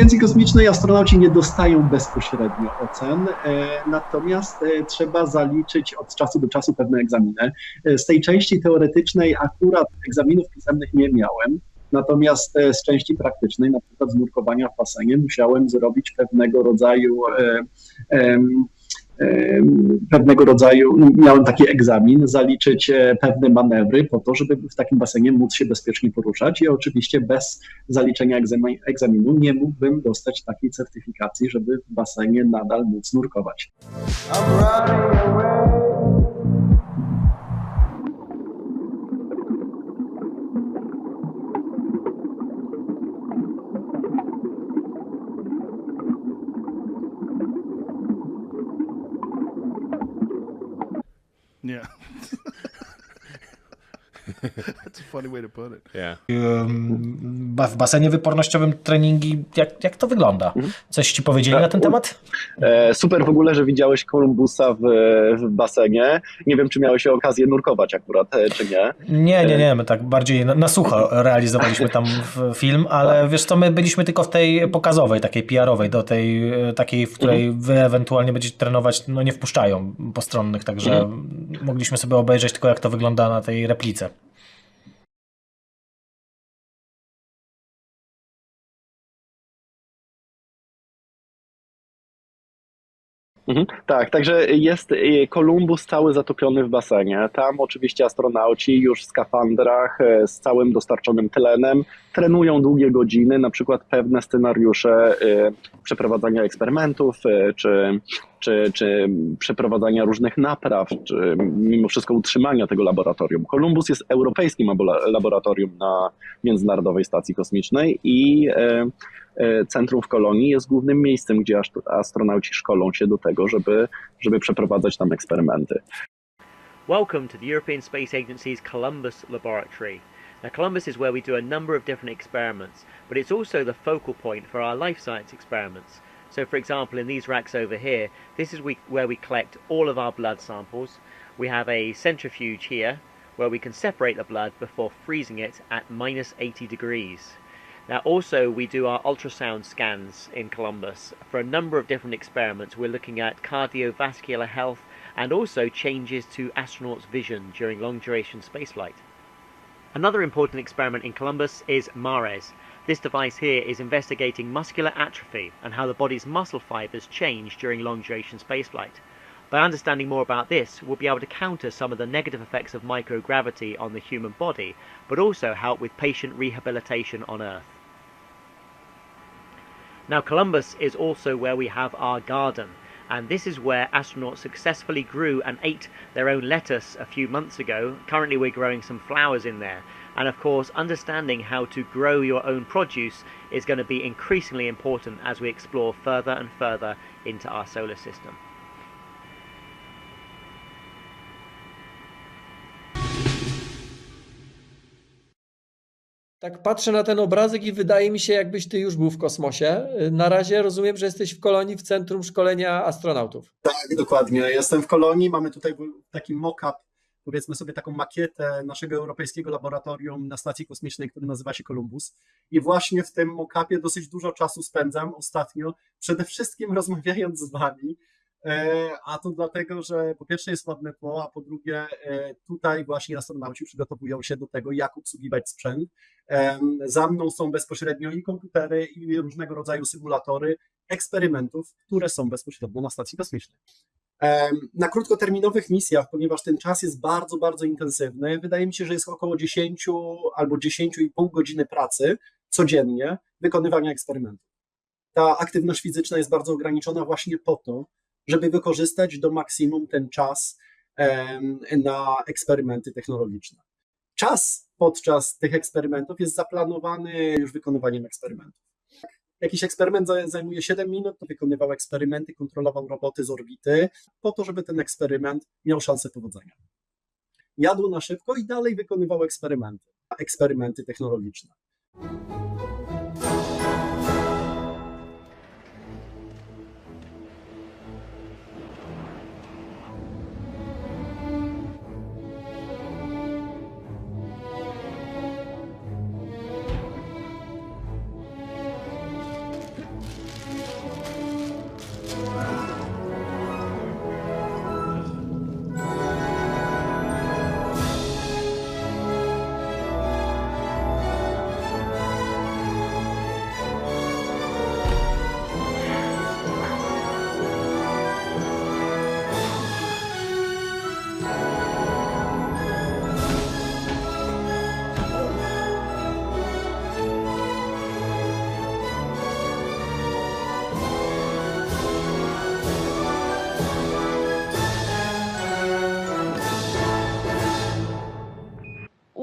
Agencji Kosmicznej astronauci nie dostają bezpośrednio ocen, e, natomiast e, trzeba zaliczyć od czasu do czasu pewne egzaminy. E, z tej części teoretycznej akurat egzaminów pisemnych nie miałem, natomiast z części praktycznej, na przykład z nurkowania w basenie, musiałem zrobić pewnego rodzaju pewnego rodzaju, miałem taki egzamin, zaliczyć e, pewne manewry po to, żeby w takim basenie móc się bezpiecznie poruszać i oczywiście bez zaliczenia egzaminu nie mógłbym dostać takiej certyfikacji, żeby w basenie nadal móc nurkować. Yeah. That's a funny way to put it. Yeah. W basenie wypornościowym treningi, jak, jak to wygląda? Coś ci powiedzieli na ten temat? E, super w ogóle, że widziałeś Kolumbusa w, w basenie. Nie wiem, czy miałeś okazję nurkować akurat, e, czy nie. Nie, nie, nie. My tak bardziej na, na sucho realizowaliśmy tam film, ale wiesz co, my byliśmy tylko w tej pokazowej, takiej PR-owej, do tej e, takiej, w której wy ewentualnie będziecie trenować, no nie wpuszczają postronnych, także mogliśmy sobie obejrzeć tylko jak to wygląda na tej replice. Mhm. Tak, także jest y, Kolumbus cały zatopiony w basenie. Tam oczywiście astronauci już w skafandrach e, z całym dostarczonym tlenem trenują długie godziny, na przykład pewne scenariusze y, przeprowadzania eksperymentów, y, czy, czy, czy przeprowadzania różnych napraw, czy mimo wszystko utrzymania tego laboratorium. Kolumbus jest europejskim laboratorium na Międzynarodowej Stacji Kosmicznej i centrum w Kolonii jest głównym miejscem, gdzie astronauci szkolą się do tego, żeby, żeby przeprowadzać tam eksperymenty. Welcome to the European Space Agency's Columbus Laboratory. Now, Columbus is where we do a number of different experiments, but it's also the focal point for our life science experiments. So, for example, in these racks over here, this is we, where we collect all of our blood samples. We have a centrifuge here where we can separate the blood before freezing it at minus 80 degrees. Now, also, we do our ultrasound scans in Columbus. For a number of different experiments, we're looking at cardiovascular health and also changes to astronauts' vision during long duration spaceflight. Another important experiment in Columbus is MARES. This device here is investigating muscular atrophy and how the body's muscle fibers change during long duration spaceflight. By understanding more about this, we'll be able to counter some of the negative effects of microgravity on the human body, but also help with patient rehabilitation on Earth. Now, Columbus is also where we have our garden, and this is where astronauts successfully grew and ate their own lettuce a few months ago. Currently, we're growing some flowers in there. And of course, understanding how to grow your own produce is going to be increasingly important as we explore further and further into our solar system. Tak patrzę na ten obrazek i wydaje mi się, jakbyś ty już był w kosmosie. Na razie rozumiem, że jesteś w kolonii w Centrum Szkolenia Astronautów. Tak, dokładnie. Jestem w kolonii. Mamy tutaj taki mock-up, powiedzmy sobie taką makietę naszego europejskiego laboratorium na stacji kosmicznej, który nazywa się Columbus. I właśnie w tym mock-upie dosyć dużo czasu spędzam ostatnio, przede wszystkim rozmawiając z wami, E, a to dlatego, że po pierwsze jest ładne tło, a po drugie e, tutaj właśnie astronauci przygotowują się do tego, jak obsługiwać sprzęt. Za mną są bezpośrednio i komputery, i różnego rodzaju symulatory eksperymentów, które są bezpośrednio na stacji kosmicznej. Na krótkoterminowych misjach, ponieważ ten czas jest bardzo, bardzo intensywny, wydaje mi się, że jest około 10 albo 10,5 godziny pracy codziennie wykonywania eksperymentów. Ta aktywność fizyczna jest bardzo ograniczona właśnie po to, żeby wykorzystać do maksimum ten czas na eksperymenty technologiczne. Czas podczas tych eksperymentów jest zaplanowany już wykonywaniem eksperymentów. Jakiś eksperyment zajmuje 7 minut, to wykonywał eksperymenty, kontrolował roboty z orbity, po to, żeby ten eksperyment miał szansę powodzenia. Jadł na szybko i dalej wykonywał eksperymenty, eksperymenty technologiczne.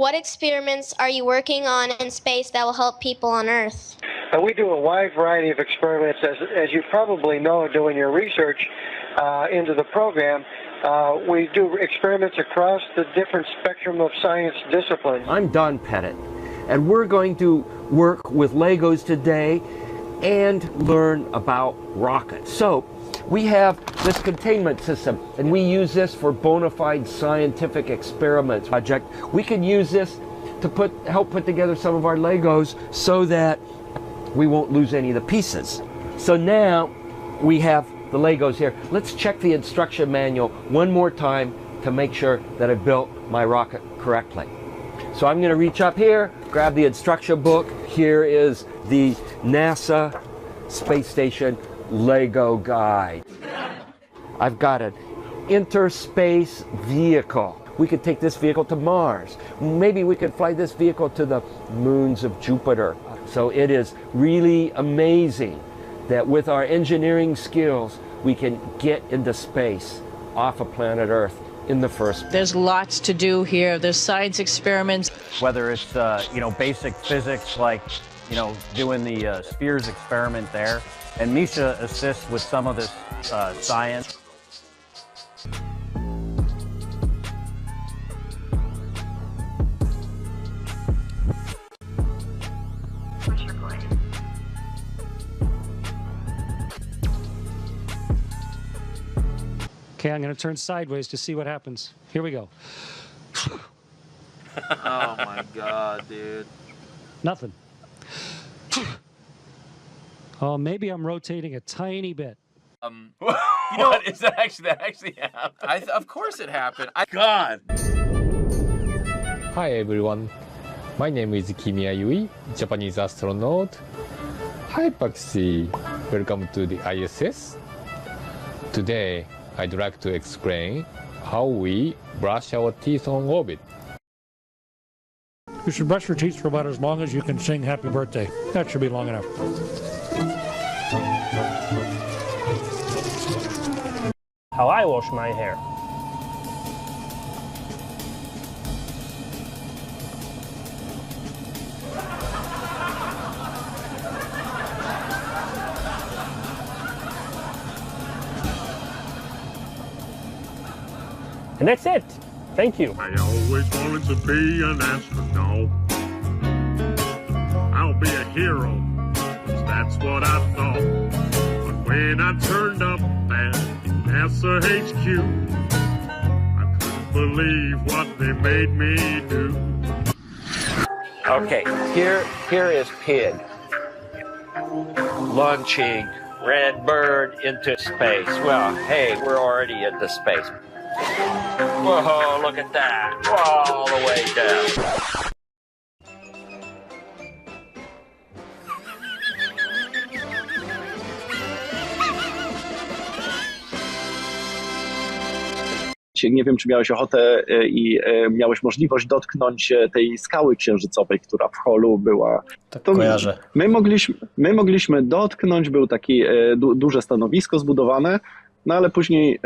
What experiments are you working on in space that will help people on Earth? Uh, we do a wide variety of experiments, as, as you probably know, doing your research uh, into the program. Uh, we do experiments across the different spectrum of science disciplines. I'm Don Pettit, and we're going to work with Legos today and learn about rockets. So, we have this containment system, and we use this for bona fide scientific experiments project. We can use this to put help put together some of our Legos so that we won't lose any of the pieces. So now we have the Legos here. Let's check the instruction manual one more time to make sure that I built my rocket correctly. So I'm going to reach up here, grab the instruction book. Here is the NASA Space Station Lego guy. I've got an interspace vehicle. We could take this vehicle to Mars. Maybe we could fly this vehicle to the moons of Jupiter. So it is really amazing that with our engineering skills, we can get into space off of planet Earth in the first There's lots to do here. There's science experiments. whether it's uh, you know basic physics like you know doing the uh, spheres experiment there and misha assists with some of this uh, science Okay, I'm going to turn sideways to see what happens. Here we go. Oh my god, dude. Nothing. Oh, maybe I'm rotating a tiny bit. Um, you know what is that actually that actually happened I th- of course it happened. I God. Hi everyone, my name is Kimiya Yui, Japanese astronaut. Hi Paxi, welcome to the ISS. Today, I'd like to explain how we brush our teeth on orbit. You should brush your teeth for about as long as you can sing happy birthday. That should be long enough. How I wash my hair. And that's it. Thank you. I always wanted to be an astronaut. I'll be a hero, 'cause that's what I thought. But when I turned up at NASA HQ, I couldn't believe what they made me do. Okay, here here is Pig launching Red Bird into space. Well, hey, we're already into space. Whoa, look at that. All the way down. Nie wiem, czy miałeś ochotę e, i e, miałeś możliwość dotknąć e, tej skały księżycowej, która w holu była. Tak To kojarzę. My mogliśmy, my mogliśmy dotknąć, było takie du, duże stanowisko zbudowane, no ale później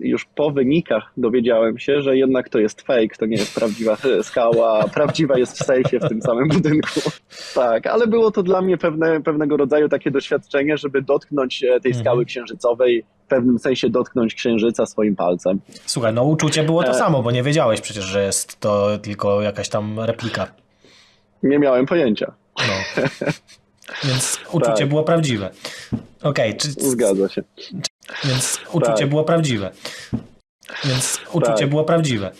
już po wynikach dowiedziałem się, że jednak to jest fake, to nie jest prawdziwa skała, prawdziwa jest w sejfie w tym samym budynku. Tak, ale było to dla mnie pewne, pewnego rodzaju takie doświadczenie, żeby dotknąć e, tej skały księżycowej, w pewnym sensie dotknąć księżyca swoim palcem. Słuchaj, no uczucie było to E. samo, bo nie wiedziałeś przecież, że jest to tylko jakaś tam replika. Nie miałem pojęcia. No. Więc uczucie Tak. było prawdziwe. Okej, czy... Zgadza się. Więc uczucie Tak. było prawdziwe. Więc uczucie Tak. było prawdziwe.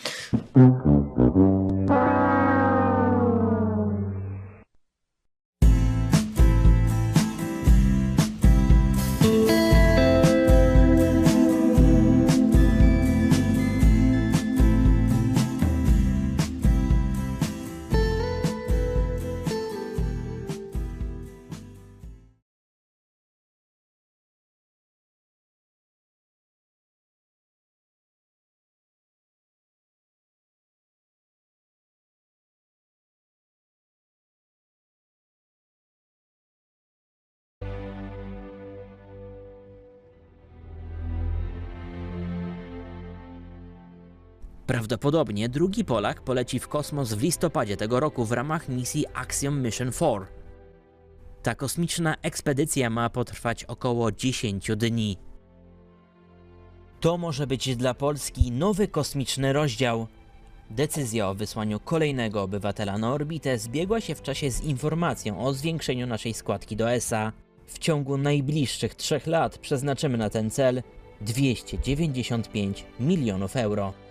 Prawdopodobnie drugi Polak poleci w kosmos w listopadzie tego roku w ramach misji Axiom Mission 4. Ta kosmiczna ekspedycja ma potrwać około 10 dni. To może być dla Polski nowy kosmiczny rozdział. Decyzja o wysłaniu kolejnego obywatela na orbitę zbiegła się w czasie z informacją o zwiększeniu naszej składki do ESA. W ciągu najbliższych trzech lat przeznaczymy na ten cel 295 milionów euro.